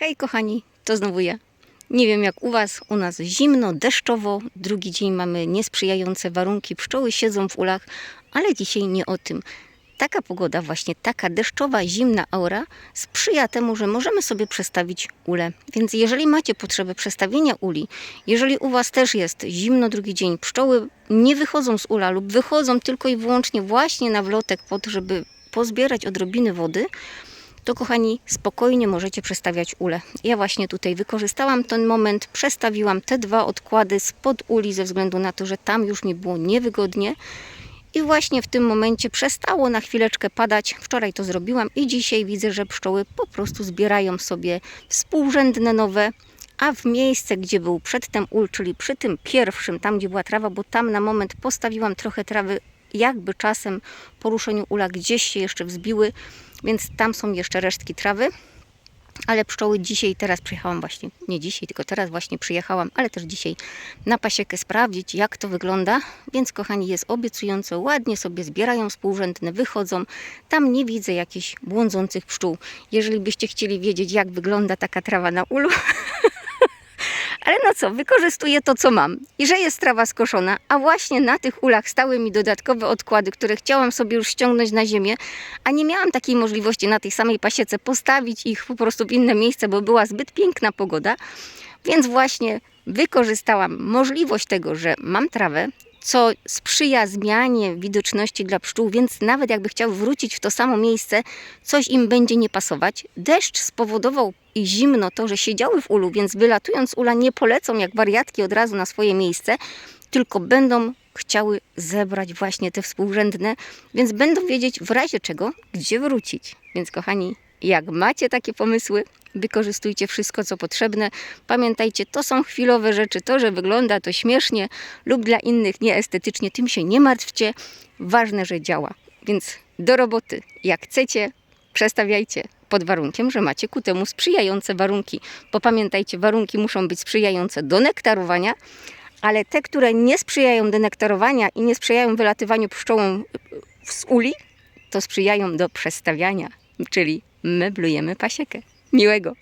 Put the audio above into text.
Hej kochani, to znowu ja. Nie wiem jak u Was, u nas zimno, deszczowo, drugi dzień mamy niesprzyjające warunki, pszczoły siedzą w ulach, ale dzisiaj nie o tym. Taka pogoda, właśnie taka deszczowa, zimna aura sprzyja temu, że możemy sobie przestawić ule. Więc jeżeli macie potrzebę przestawienia uli, jeżeli u Was też jest zimno drugi dzień, pszczoły nie wychodzą z ula lub wychodzą tylko i wyłącznie właśnie na wlotek po to, żeby pozbierać odrobiny wody, to kochani, spokojnie możecie przestawiać ule. Ja właśnie tutaj wykorzystałam ten moment, przestawiłam te dwa odkłady spod uli ze względu na to, że tam już mi było niewygodnie. I właśnie w tym momencie przestało na chwileczkę padać. Wczoraj to zrobiłam i dzisiaj widzę, że pszczoły po prostu zbierają sobie współrzędne nowe, a w miejsce, gdzie był przedtem ul, czyli przy tym pierwszym, tam gdzie była trawa, bo tam na moment postawiłam trochę trawy, jakby czasem po ruszeniu ula gdzieś się jeszcze wzbiły, więc tam są jeszcze resztki trawy. Ale pszczoły dzisiaj, teraz przyjechałam właśnie, nie dzisiaj, tylko teraz właśnie przyjechałam, ale też dzisiaj na pasiekę sprawdzić, jak to wygląda. Więc, kochani, jest obiecująco, ładnie sobie zbierają współrzędne, wychodzą. Tam nie widzę jakichś błądzących pszczół. Jeżeli byście chcieli wiedzieć, jak wygląda taka trawa na ulu, ale no co, wykorzystuję to, co mam. I że jest trawa skoszona, a właśnie na tych ulach stały mi dodatkowe odkłady, które chciałam sobie już ściągnąć na ziemię, a nie miałam takiej możliwości na tej samej pasiece postawić ich po prostu w inne miejsce, bo była zbyt piękna pogoda. Więc właśnie wykorzystałam możliwość tego, że mam trawę, co sprzyja zmianie widoczności dla pszczół, więc nawet jakby chciał wrócić w to samo miejsce, coś im będzie nie pasować. Deszcz spowodował i zimno to, że siedziały w ulu, więc wylatując ula nie polecą jak wariatki od razu na swoje miejsce, tylko będą chciały zebrać właśnie te współrzędne, więc będą wiedzieć w razie czego, gdzie wrócić. Więc kochani, jak macie takie pomysły, wykorzystujcie wszystko, co potrzebne. Pamiętajcie, to są chwilowe rzeczy. To, że wygląda to śmiesznie lub dla innych nieestetycznie, tym się nie martwcie. Ważne, że działa. Więc do roboty. Jak chcecie, przestawiajcie pod warunkiem, że macie ku temu sprzyjające warunki. Bo pamiętajcie, warunki muszą być sprzyjające do nektarowania, ale te, które nie sprzyjają do nektarowania i nie sprzyjają wylatywaniu pszczołom z uli, to sprzyjają do przestawiania, czyli meblujemy pasiekę. Miłego!